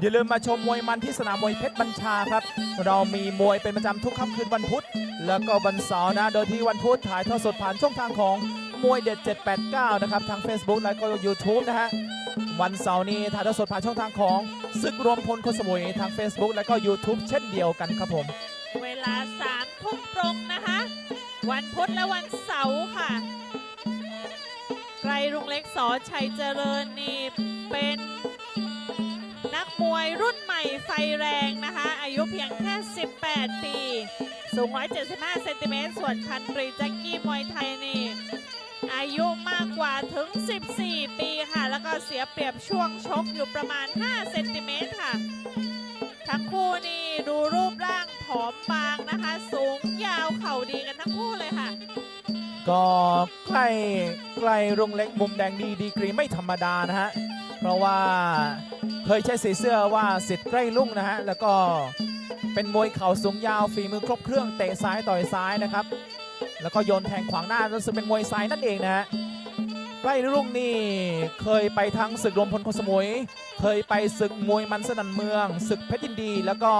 อย่าลืมมาชมมวยมันที่สนามมวยเพชรบัญชาครับ เรามีมวยเป็นประจำทุกค่ำคืนวันพุธ แล้วก็วันเสาร์นะ โดยที่วันพุธถ่ายทอดสดผ่านช่องทางของมวยเด็ด 789 นะครับ ทาง Facebook และก็ YouTube นะฮะ วันเสาร์นี้ถ่ายทอดสดผ่านช่องทางของศึกรวมพลคนสมุยทาง Facebook และก็ YouTube เช่นเดียวกันครับผม เวลาสามทุ่มตรงนะคะ วันพุธและวันเสาร์ค่ะ ไกรรุงเล็กสอชัยเจริญนี่เป็น แรงนะคะ อายุเพียงแค่ 18 ปี สูง 175 เซนติเมตร ส่วนพันตรีแจ็กกี้มวยไทยนี่ อายุมากกว่าถึง 14 ปีค่ะ แล้วก็เสียเปรียบช่วงชกอยู่ประมาณ 5 เซนติเมตรค่ะ ทั้งคู่นี่ดูรูปร่างผอมบางนะคะ สูงยาวเข่าดีกันทั้งคู่เลยค่ะ ก็ใกล้ใกล้รุ่งเล็กมุมแดงดีดีกรีไม่ธรรมดานะฮะ เพราะว่าเคยใช้สีเสื้อว่าสิทธิ์ใกล้ลุ่งนะฮะ แล้วก็เป็นมวยเข่าสูงยาวฝีมือครบเครื่องเตะซ้ายต่อยซ้ายนะครับ แล้วก็โยนแทงขวางหน้ารู้สึกเป็นมวยซ้ายนั่นเองนะฮะใกล้รุ่งนี่เคยไปทั้งศึกรวมพลคนสมุย เคยไปศึกมวยมันสนันเมือง ศึกเพชรยินดี แล้วก็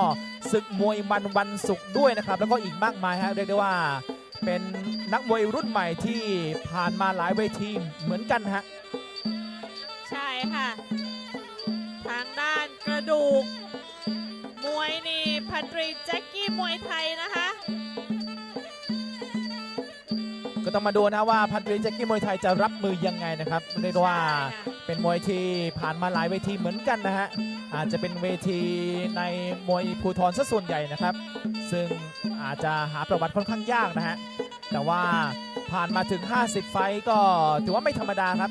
ศึกมวยมันวันศุกร์ด้วยนะครับ แล้วก็อีกมากมายฮะเรียกได้ว่า เป็นนักมวยรุ่นใหม่ที่ผ่านมาหลายเวทีเหมือนกันฮะ ใช่ค่ะ ทางด้านกระดูก มวยนี่พันตรีแจ็คกี้มวยไทยนะคะ ต้องมาดูนะว่าพันตรีแจ็คกี้มวยไทยจะรับมือยังไงนะครับเรียกได้ว่าใช่ค่ะเป็นมวยที่ผ่านมาหลายเวทีเหมือนกันนะฮะอาจจะเป็นเวทีในมวยภูทรซะส่วนใหญ่นะครับ ซึ่งอาจจะหาประวัติค่อนข้างยากนะฮะแต่ว่าผ่านมาถึง 50 ไฟต์ก็ถือว่าไม่ธรรมดาครับ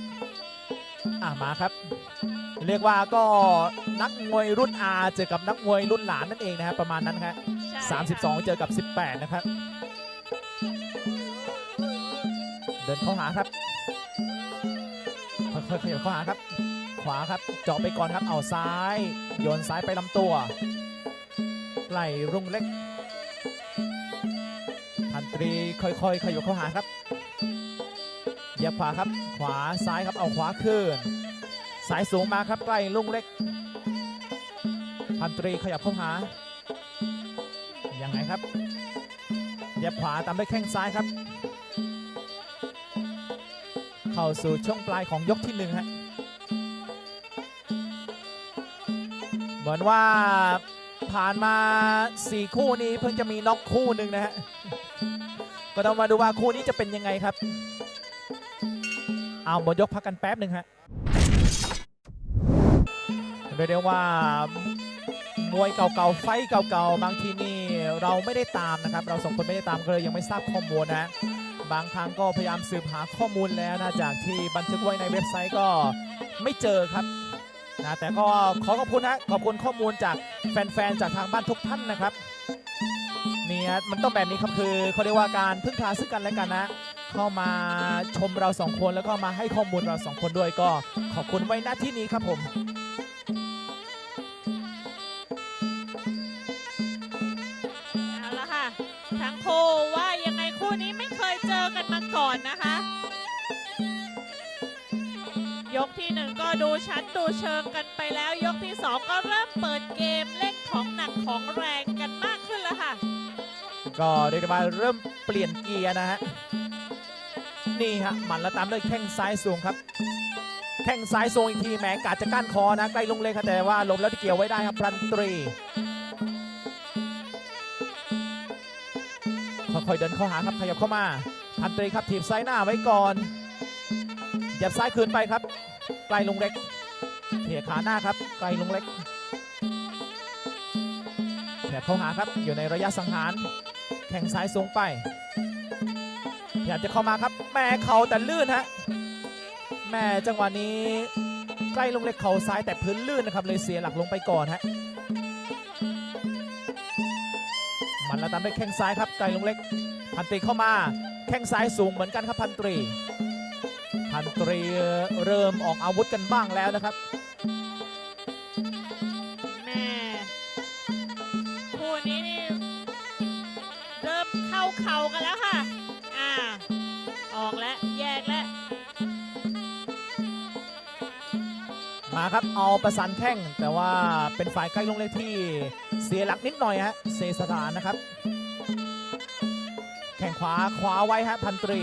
อ่ามาครับ เรียกว่าก็นักมวยรุ่น R เจอกับนักมวยรุ่นหลานนั่นเองนะครับประมาณนั้นครับใช่ค่ะ32 เจอกับ 18 นะครับ เดินเข้าหาครับค่อยๆขยับเข้าหาครับ ขวาครับเจาะไปก่อนครับเอาซ้าย โยนซ้ายไปลำตัวไหลรุ่งเล็กพันตรีค่อยๆขยับเข้าหาครับเหยียบขวาครับ ขวาซ้ายครับเอาขวาขึ้นสายสูงมาครับใกล้รุ่งเล็ก พันตรีขยับเข้าหายังไงครับเหยียบขวาตามด้วยแข้งซ้ายครับ เข้าสู่ช่วงปลายของยกที่หนึ่งฮะเหมือนว่าผ่านมา 4 คู่นี้เพิ่งจะมีน็อกคู่หนึ่งนะฮะก็ต้องมาดูว่าคู่นี้จะเป็นยังไงครับ เอาหมดยกพักกันแป๊บหนึ่งฮะเรียกได้ว่ามวยเก่าๆไฟเก่าๆบางทีนี่เราไม่ได้ตามนะครับ เราสองคนไม่ได้ตามก็เลยยังไม่ทราบข้อมูลนะ บางครั้งก็พยายามสืบหาข้อมูลแล้วนะจากที่บันทึกไว้ในเว็บไซต์ก็ไม่เจอครับนะแต่ก็ขอขอบคุณนะขอบคุณข้อมูลจากแฟนๆจากทางบ้านทุกท่านนะครับเนี่ยมันต้องแบบนี้ครับคือเขาเรียกว่าการพึ่งพาซึ่งกันและกันนะเข้ามาชมเราสองคนแล้วก็มาให้ข้อมูลเราสองคนด้วยก็ขอบคุณไว้ณที่นี้ครับผม ดูชั้นดูเชิงกันไปแล้วยกที่สองก็เริ่มเปิดเกมเล่นของหนักของแรงกันมากขึ้นแล้วค่ะ ก็เรียกได้ว่าเริ่มเปลี่ยนเกียร์นะฮะนี่ฮะหมันแล้วตามด้วยแข้งซ้ายสูงครับ แข้งซ้ายสูงอีกทีแหมกาดจะก้านคอนะใกล้ลงเลยครับแต่ว่าล้มแล้วที่เกี่ยวไว้ได้ครับพรันตรีค่อยๆเดินเข้าหาครับขยับเข้ามาพันตรีครับถีบซ้ายหน้าไว้ก่อนหยับซ้ายคืนไปครับ ใกลลงเล็กเขี่ยขาหน้าครับใกลลงเล็กแถบเข้าหาครับ อยู่ในระยะสังหาร แข้งซ้ายสูงไปพยายามจะเข้ามาครับ แม่เข่าแต่ลื่นฮะ แม่จังหวะนี้ใกล้ลงเล็กเข่าซ้ายแต่พื้นลื่นนะครับเลยเสียหลักลงไปก่อนฮะ มันล้วตามด้วยแข้งซ้ายครับไกลลงเล็ก พันตรีเข้ามา แข้งซ้ายสูงเหมือนกันครับพันตรี พันตรีเริ่มออกอาวุธกันบ้างแล้วนะครับแม่คู่นี้นี่เริ่มเข้าเข่ากันแล้วค่ะ อ่า ออกแล้วแยกแล้วมาาครับเอาประสานแข้งแต่ว่าเป็นฝ่ายใกล้ลงเล็กที่เสียหลักนิดหน่อยฮะเซสถานนะครับ แข่งขวาขวาไว้ฮะพันตรี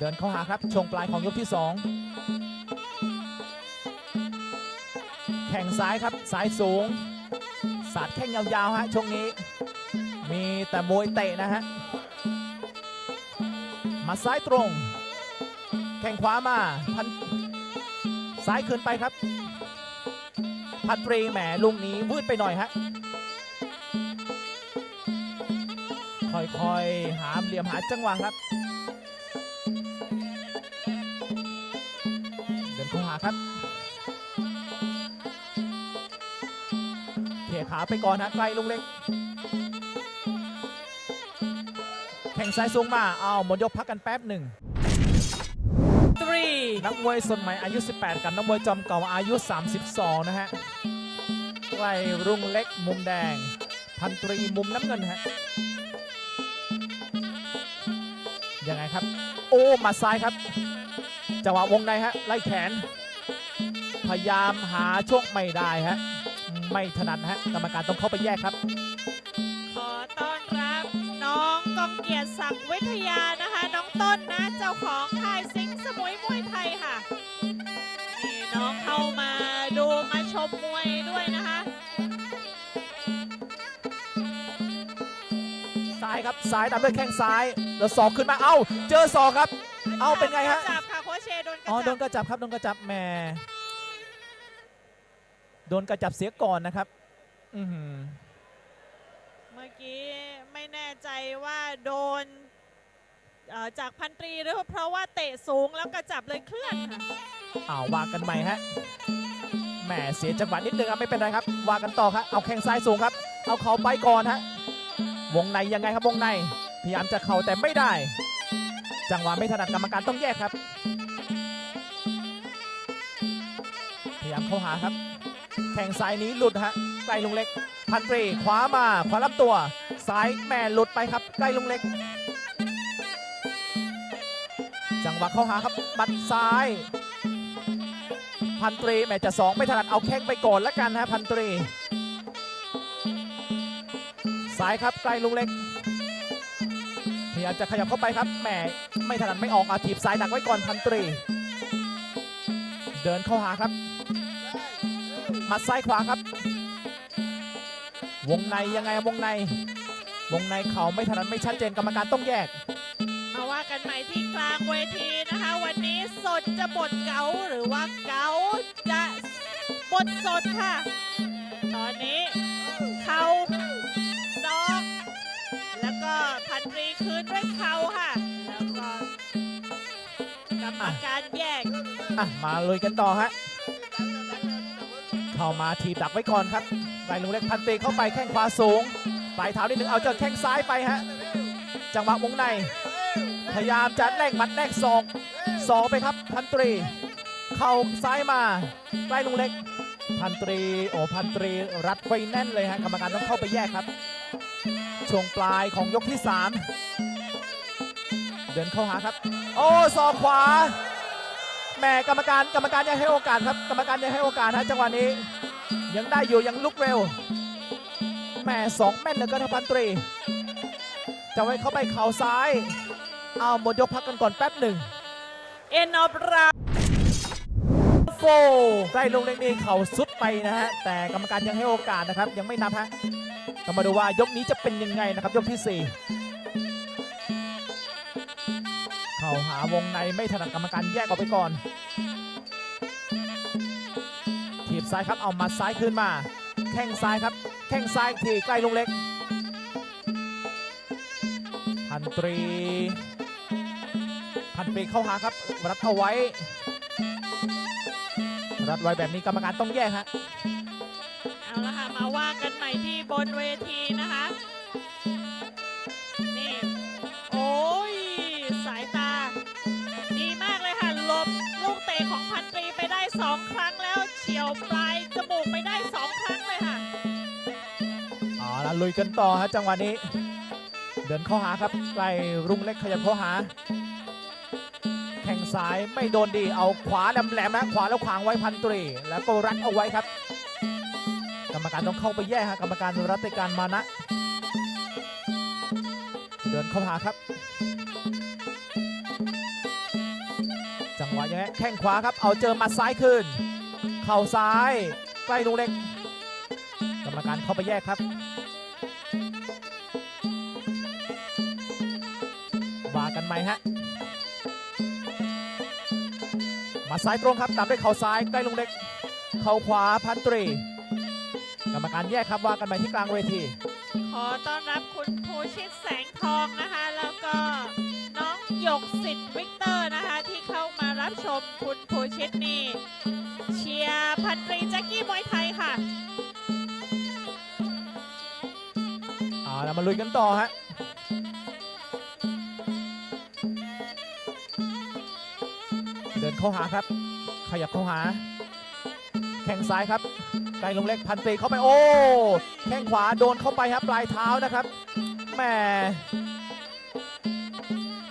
เดินเข้าหาครับช่วงปลายของยกที่ 2 แข่งซ้ายครับซ้ายสูง สาดแข้งยาวๆฮะช่วงนี้ มีแต่มวยเตะนะฮะมาซ้ายตรง แข่งขวามาพันซ้ายคืนไปครับ พันตรีแหมลุงนี้วืดไปหน่อยฮะค่อยๆ หามเหลี่ยมหาจังหวะครับ ครับเขี่ยขาไปก่อนนะไกลลุงเล็ก แข่งซ้ายสูงมาเอาหมดยกพักกันแป๊บหนึ่ง three นักมวยสดใหม่อายุ 18 กับนักมวยจอมเก่าอายุ 32 นะฮะไกลรุ่งเล็กมุมแดง พันตรีมุมน้ำเงินฮะยังไงครับ โอ้หมาซ้ายครับจังหวะวงในฮะไล่แขน พยายามหาช่วงไม่ได้ฮะ ไม่ถนัดฮะกรรมการต้องเข้าไปแยกครับ ขอต้อนรับน้องกองเกียรติศักดิ์วิทยานะคะ น้องต้นนะเจ้าของค่ายสิงห์สมุยมวยไทยค่ะนี่น้องเข้ามาดูมาชมมวยด้วยนะคะซ้ายครับซ้ายตามด้วยแข้งซ้ายแล้วศอกขึ้นมาเอ้า เจอศอกครับ เอาเป็นไงฮะกรจับค่ะโคชเชโดนกระอ๋อโดจันบกระจับครับโดนกระจับแหม โดนกระจับเสียก่อนนะครับอือหือเมื่อกี้ไม่แน่ใจว่าโดนเอ่อจากพันตรีหรือเพราะว่าเตะสูงแล้วกระจับเลยเคลื่อนค่ะอ้าววางกันใหม่ฮะแหมเสียจังหวะนิดนึงครับไม่เป็นไรครับวางกันต่อครับเอาแข้งซ้ายสูงครับ เอาเข่าไปก่อนฮะวงในยังไงครับวงในพยายามจะเข่าแต่ไม่ได้ จังหวะไม่ถนัดกรรมการต้องแยกครับ พยายามเข้าหาครับ แข้งซ้ายนี้หลุดฮะใกล้ลุงเล็ก พันตรีขวามาขวารับตัวซ้ายแม่หลุดไปครับใกล้ลุงเล็ก จังหวะเข้าหาครับบัดซ้าย พันตรีแม่จะสองไม่ถนัดเอาแข้งไปก่อนแล้วกันฮะพันตรีซ้ายครับใกล้ลุงเล็กพยายามจะขยับเข้าไปครับแหมไม่ถนัดไม่ออกอาถีบซ้ายดักไว้ก่อนพันตรี เดินเข้าหาครับ มัดซ้ายขวาครับ วงในยังไงวงใน วงในเข่าไม่ถนัดไม่ชัดเจนกรรมการต้องแยกมาว่ากันใหม่ที่กลางเวทีนะคะ วันนี้สดจะบทเก๋าหรือว่าเก๋าจะบทสดค่ะ ตอนนี้เขาซอกแล้วก็พันตรีคืนด้วยเขาค่ะ แล้วก็กรรมการแยก อะมาลุยกันต่อฮะ เข้ามาทีดักไว้ก่อนครับไกลลุงเล็กพันตรีเข้าไปแข้งขวาสูงปลายเท้านิดนึงเอาเจอแข้งซ้ายไปฮะจังหวะวงใน พยายามจะแลกหมัดแลกศอกศอกไปครับพันตรี เข่าซ้ายมาใกล้ลุงเล็ก พันตรีโอ้พันตรีรัดไว้แน่นเลยฮะกรรมการต้องเข้าไปแยกครับ ช่วงปลายของยกที่ 3 เดินเข้าหาครับ โอ้ศอกขวา แหม่กรรมการกรรมการยังให้โอกาสครับ กรรมการยังให้โอกาสนะจังหวะนี้ ยังได้อยู่ยังลุกเร็วแหม่สองแม่นเลยกินพันตรี จะไว้เข้าไปเข่าซ้าย เอาหมดยกพักกันก่อนแป๊บหนึ่งเอ็นออฟราโฟได้ลงเล็กนี้เข่าสุดไปนะฮะ แต่กรรมการยังให้โอกาสนะครับ ยังไม่นับฮะเรมาดูว่ายกนี้จะเป็นยังไงนะครับ ยกที่ 4าหาวงในไม่ถนัดกรรมการแยกออกไปก่อนถีบซ้ายครับเอามาซ้ายขึ้นมา แข้งซ้ายครับ แข้งซ้ายทีใกล้ลงเล็ก พันตรี พันตรีเข้าหาครับ รัดเอาไว้ รัดไว้แบบนี้กรรมการต้องแยกฮะเอาละค่ะมาว่ากันใหม่ที่บนเวทีนะคะ ลุยกันต่อฮะจังหวะนี้ เดินเข้าหาครับไกลรุ่งเล็กขยับเข้าหา แข่งซ้ายไม่โดนดีเอาขวาแหลมๆนะขวาแล้วขวางไว้พันตรี แล้วก็รัดเอาไว้ครับ กรรมการต้องเข้าไปแย่ฮะกรรมการรัติการมานะ เดินเข้าหาครับ จังหวะยังไงแข้งขวาครับเอาเจอมัดซ้ายคืนเข่าซ้ายใกล้ลุงเล็ก กรรมการเข้าไปแยกครับ ไหมฮะมาซ้ายตรงครับตามด้วยเข่าซ้ายใกล้ลุงเล็ก เข่าขวาพันตรี กรรมการแยกครับว่ากันใหม่ที่กลางเวที ขอต้อนรับคุณภูชิตแสงทองนะคะ แล้วก็น้องหยกสิทธิ์วิกเตอร์นะคะ ที่เข้ามารับชมคุณภูชิตนี่เชียร์พันตรีแจ็คกี้มวยไทยค่ะเอาละมาลุยกันต่อฮะ เข้าหาครับ ขยับเข้าหา แข้งซ้ายครับไกลลงเล็กพันตรีเข้าไปโอ้แข้งขวาโดนเข้าไปครับปลายเท้านะครับแหม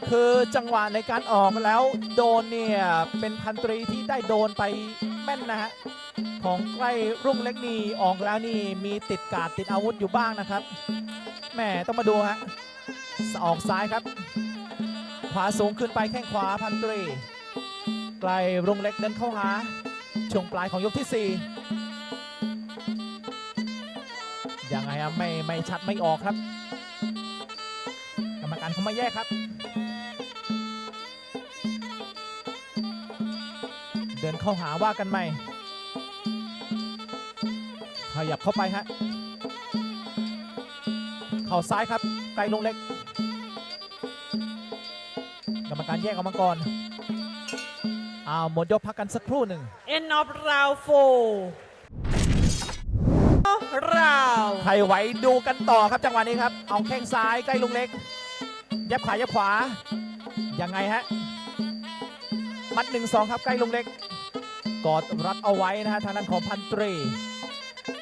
คือจังหวะในการออกแล้วโดนเนี่ยเป็นพันตรีที่ได้โดนไปแม่นนะฮะของใกล้รุ่งเล็กนี่ออกแล้วนี่มีติดกาดติดอาวุธอยู่บ้างนะครับแหมต้องมาดูฮะออกซ้ายครับ ขวาสูงขึ้นไปแข้งขวาพันตรี ไกลรุงเล็กเดินเข้าหา ช่วงปลายของยกที่ 4 ยังไงอะไม่ไม่ชัดไม่ออกครับ กรรมการเขามาแยกครับ เดินเข้าหาว่ากันใหม่ ขยับเข้าไปฮะ เข่าซ้ายครับ ไกลลงเล็ก กรรมการแยกออกมาก่อน อ้าวหมดยกพักกันสักครู่หนึ่ง End of round four round ใครไหวดูกันต่อครับจังหวะนี้ครับ เอาแข้งซ้ายใกล้ลุงเล็ก ยับขายับขวา ยังไงฮะ มัดหนึ่งสองครับใกล้ลุงเล็ก กอดรัดเอาไว้นะฮะทางด้านของพันตรี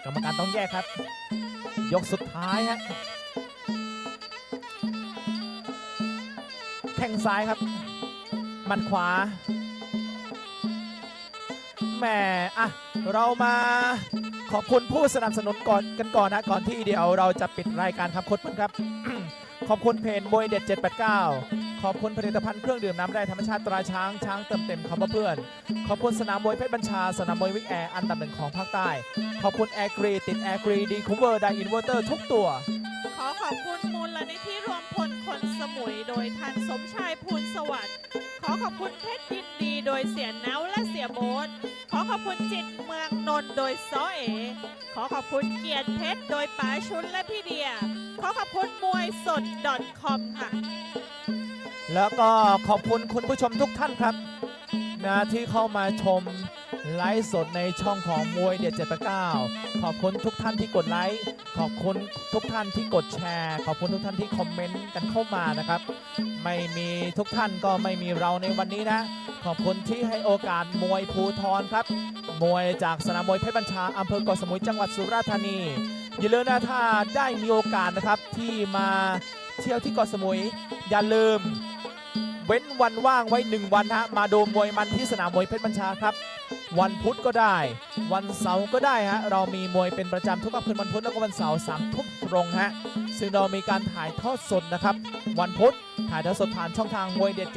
กรรมการต้องแยกครับ ยกสุดท้ายฮะ แข้งซ้ายครับหมัดขวา แหมอะเรามาขอบคุณผู้สนับสนุนก่อนกันก่อนนะก่อนที่เดี๋ยวเราจะปิดรายการครับคุณครับ ขอบคุณเพจมวยเด็ด 789 ขอบคุณผลิตภัณฑ์เครื่องดื่มน้ำแร่ธรรมชาติตราช้างช้างเติมเต็มคำว่าเพื่อน ขอบคุณสนามมวยเพชรบัญชา สนามมวยวิกแอร์อันดับหนึ่งของภาคใต้ ขอบคุณแอร์กรีติดแอร์กรีดีคูเวอร์ไดอินเวอร์เตอร์ทุกตัว ขอขอบคุณมูลนิธิรวมพลคนสมุยโดยท่านสมชายภูลสวัสดิ์ขอขอบคุณเพชรยินดีโดยเสียเนาและเสียโบ๊ทขอขอบคุณจิตเมืองนนโดยซอเอ ขอขอบคุณเกียรติเพชรโดยป๋าชุนและพี่เดีย ขอขอบคุณมวยสด .com ค่ะ แล้วก็ขอบคุณคุณผู้ชมทุกท่านครับนะที่เข้ามาชม ไลฟ์สดในช่องของมวยเด็ด789ขอบคุณทุกท่านที่กดไลค์ ขอบคุณทุกท่านที่กดแชร์ ขอบคุณทุกท่านที่คอมเมนต์กันเข้ามานะครับ ไม่มีทุกท่านก็ไม่มีเราในวันนี้นะ ขอบคุณที่ให้โอกาสมวยภูทรครับ มวยจากสนามมวยเพชรบัญชาอำเภอเกาะสมุยจังหวัดสุราษฎร์ธานี อย่าลืมนะถ้าได้มีโอกาสนะครับที่มาเที่ยวที่เกาะสมุย อย่าลืมเว้นวันว่างไว้หนึ่งวันฮะมาดูมวยมันที่สนามมวยเพชรบัญชาครับ วันพุธก็ได้ วันเสาร์ก็ได้ฮะเรามีมวยเป็นประจำทุกค่ำคืนวันพุธแล้วก็วันเสาร์สามทุ่มตรงฮะซึ่งเรามีการถ่ายทอดสดนะครับวันพุธถ่ายทอดสดผ่านช่องทางมวยเด็ด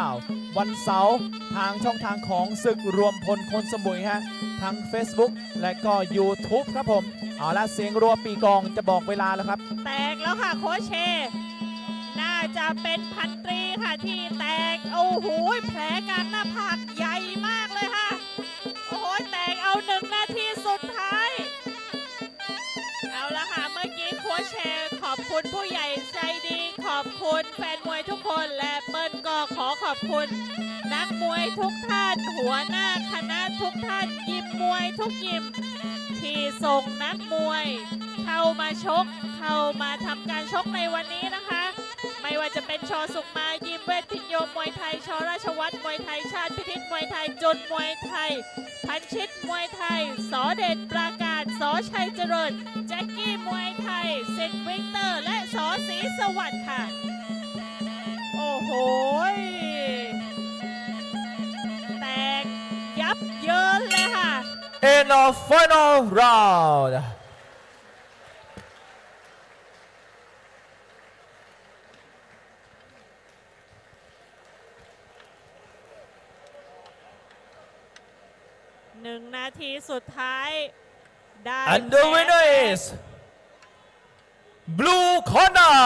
789 วันเสาร์ทางช่องทางของศึกรวมพลคนสมุยฮะทาง Facebook และก็ YouTube ครับผม เอาละเสียงรัวปีกองจะบอกเวลาแล้วครับ แตกแล้วค่ะโคชเช น่าจะเป็นพันตรีค่ะที่แตก โอ้โหแผลกลางหน้าผากใหญ่มากเลย หนึ่งนาทีสุดท้าย เอาละค่ะ เมื่อกี้โค้ชเชขอบคุณผู้ใหญ่ใจดี ขอบคุณแฟนมวยทุกคนและเปิ้ลก็ขอขอบคุณ นักมวยทุกท่าน หัวหน้าคณะทุกท่าน ยิมมวยทุกยิม ที่ส่งนักมวย เข้ามาชก เข้ามาทำการชกในวันนี้นะคะ ไม่ว่าจะเป็นชอสุกมายิมเวทพินโยมวยไทย ชอราชวัตรมวยไทย ชาติพิทิตมวยไทยจนมวยไทย พันชิตมวยไทย สอเดชปราการสอชัยเจริญ แจ็คกี้มวยไทยเซนวิงเตอร์ และสอศรีสวัสดิ์ค่ะ โอ้โห แตกยับเยินเลยค่ะ In the final round นึ่งนาทีสุดท้ายได้ And the winner is Blue Corner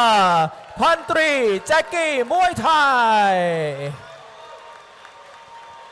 พันตรีแจ็คกี้มวยไทย